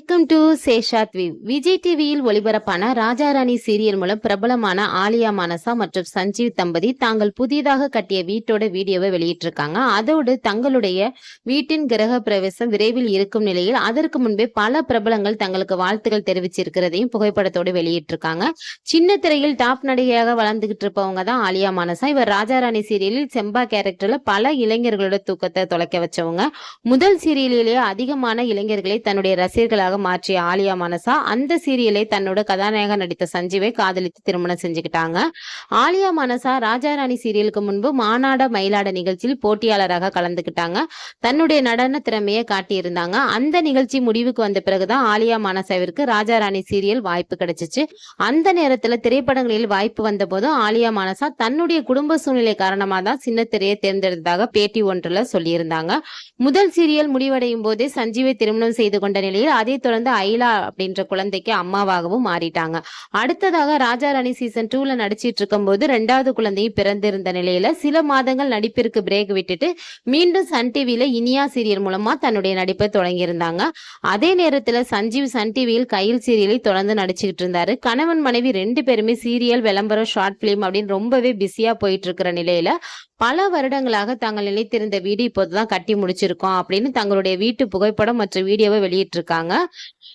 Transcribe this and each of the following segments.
Welcome to சேஷாத் விவ் விஜய் டிவியில் ஒளிபரப்பான ராஜாராணி சீரியல் மூலம் பிரபலமான ஆலியா மானசா மற்றும் சஞ்சீவ் தம்பதி தாங்கள் புதிதாக கட்டிய வீட்டோட வீடியோவை வெளியிட்டிருக்காங்க. அதோடு தங்களுடைய வீட்டின் கிரக பிரவேசம் விரைவில் இருக்கும் நிலையில் அதற்கு முன்பே பல பிரபலங்கள் தங்களுக்கு வாழ்த்துக்கள் தெரிவிச்சிருக்கிறதையும் புகைப்படத்தோடு வெளியிட்டிருக்காங்க. சின்ன திரையில் டாப் நடிகையாக வளர்ந்துகிட்டு இருப்பவங்க தான் ஆலியா மானசா. இவர் ராஜாராணி சீரியலில் செம்பா கேரக்டர்ல பல இளைஞர்களோட தூக்கத்தை தொலைக்க வச்சவங்க. முதல் சீரியலிலேயே அதிகமான இளைஞர்களை தன்னுடைய ரசிகர்களாக நடிகையாக மாற்றிய ஆலியா மனசா அந்த சீரியலை தன்னோட கதாநாயக நடித்த சஞ்சீவை காதலித்து திருமணம் செஞ்சுக்கிட்டாங்க. ஆலியா மனசா ராஜாராணி சீரியலுக்கு முன்பு மாநாட மயிலாட நிகழ்ச்சியில் போட்டியாளராக கலந்துக்கிட்டாங்க. தன்னுடைய நடன திறமையை காட்டியிருந்தாங்க. அந்த நிகழ்ச்சி முடிவுக்கு வந்த பிறகுதான் ஆலியா மனசாவிற்கு ராஜாராணி சீரியல் வாய்ப்பு கிடைச்சிச்சு. அந்த நேரத்துல திரைப்படங்களில் வாய்ப்பு வந்த போதும் ஆலியா மனசா தன்னுடைய குடும்ப சூழ்நிலை காரணமா தான் சின்ன திரையை தேர்ந்தெடுத்ததாக பேட்டி ஒன்றுல சொல்லியிருந்தாங்க. முதல் சீரியல் முடிவடையும் போதே சஞ்சீவை திருமணம் செய்து கொண்ட நிலையில் அதே தொடர்ந்து ஐலா அப்படின்ற குழந்தைக்கு அம்மாவாகவும் மாறிட்டாங்க. அடுத்ததாக ராஜா ராணி சீசன் டூல நடிச்சிட்டு இருக்கும் போது ரெண்டாவது குழந்தையும் பிறந்திருந்த நிலையில சில மாதங்கள் நடிப்பிற்கு பிரேக் விட்டுட்டு மீண்டும் சன் டிவியில இனியா சீரியல் மூலமா தன்னுடைய நடிப்பை தொடங்கியிருந்தாங்க. அதே நேரத்துல சஞ்சீவ் சன் டிவியில் கையில் சீரியலை தொடர்ந்து நடிச்சுக்கிட்டு இருந்தாரு. கணவன் மனைவி ரெண்டு பேருமே சீரியல் விளம்பரம் ஷார்ட் பிலிம் அப்படின்னு ரொம்பவே பிஸியா போயிட்டு இருக்கிற நிலையில பல வருடங்களாக தாங்கள் நிலைத்திருந்த வீடு இப்போதுதான் கட்டி முடிச்சிருக்கோம் அப்படின்னு தங்களுடைய வீட்டு புகைப்படம் மற்றும் வீடியோவை வெளியிட்டிருக்காங்க.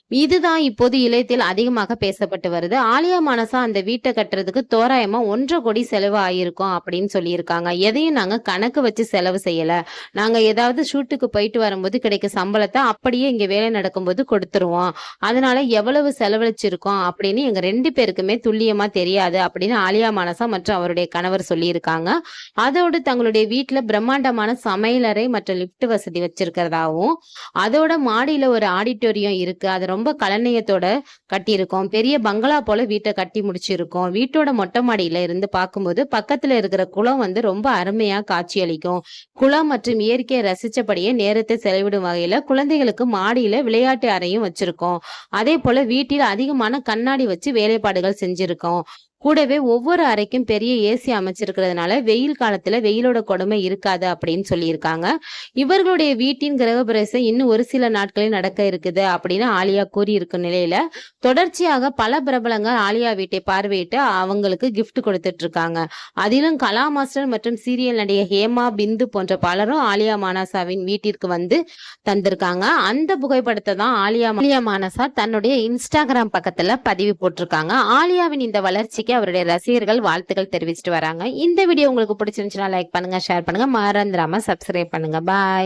இதுதான் இப்போது இளையத்தில் அதிகமாக பேசப்பட்டு வருது. ஆலியா மனசா அந்த வீட்டை கட்டுறதுக்கு தோராயமா ஒன்றரை கோடி செலவு ஆயிருக்கும் அப்படின்னு சொல்லியிருக்காங்க. எதையும் நாங்க கணக்கு வச்சு செலவு செய்யல. நாங்க ஏதாவது ஷூட்டுக்கு போயிட்டு வரும்போது கிடைக்க சம்பளத்தை அப்படியே இங்க வேலை நடக்கும்போது கொடுத்துருவோம். அதனால எவ்வளவு செலவழிச்சிருக்கோம் அப்படின்னு எங்க ரெண்டு பேருக்குமே துல்லியமா தெரியாது அப்படின்னு ஆலியா மனசா மற்றும் அவருடைய கணவர் சொல்லியிருக்காங்க. அதோடு தங்களுடைய வீட்டுல பிரம்மாண்டமான சமையலறை மற்றும் லிஃப்ட் வசதி வச்சிருக்கிறதாவும் அதோட மாடியில ஒரு ஆடிட்டோரியம் இருக்கு. அது ரொம்ப கலநயத்தோட கட்டியிருக்கோம். பெரிய பங்களா போல வீட்டை கட்டி முடிச்சிருக்கோம். வீட்டோட மொட்டை மாடியில இருந்து பார்க்கும்போது பக்கத்துல இருக்கிற குளம் வந்து ரொம்ப அருமையா காட்சியளிக்கும். குளம் மற்றும் இயற்கையை ரசிச்சபடியே நேரத்தை செலவிடும் வகையில குழந்தைகளுக்கு மாடியில விளையாட்டு அறையும் வச்சிருக்கோம். அதே போல வீட்டில் அதிகமான கண்ணாடி வச்சு வேலைப்பாடுகள் செஞ்சிருக்கோம். கூடவே ஒவ்வொரு அறைக்கும் பெரிய ஏசி அமைச்சிருக்கிறதுனால வெயில் காலத்துல வெயிலோட கொடுமை இருக்காது அப்படின்னு சொல்லியிருக்காங்க. இவர்களுடைய வீட்டின் கிரகப்பிரவேசம் இன்னும் ஒரு சில நாட்களில் நடக்க இருக்குது அப்படின்னு ஆலியா கூறியிருக்கும் நிலையில தொடர்ச்சியாக பல பிரபலங்கள் ஆலியா வீட்டை பார்வையிட்டு அவங்களுக்கு கிஃப்ட் கொடுத்துட்டு இருக்காங்க அதிலும் கலா மாஸ்டர் மற்றும் சீரியல் நடிகை ஹேமா பிந்து போன்ற பலரும் ஆலியா மானாசாவின் வீட்டிற்கு வந்து தந்திருக்காங்க. அந்த புகைப்படத்தை தான் ஆலியா ஆலியா மானசா தன்னுடைய இன்ஸ்டாகிராம் பக்கத்துல பதிவு போட்டிருக்காங்க. ஆலியாவின் இந்த வளர்ச்சி வளர்ச்சிக்கு அவருடைய ரசிகர்கள் வாழ்த்துக்கள் தெரிவிச்சிட்டு வராங்க. இந்த வீடியோ உங்களுக்கு பிடிச்சிருந்துச்சுன்னா லைக் பண்ணுங்க ஷேர் பண்ணுங்க. மறந்துடாம சப்ஸ்கிரைப் பண்ணுங்க. பாய்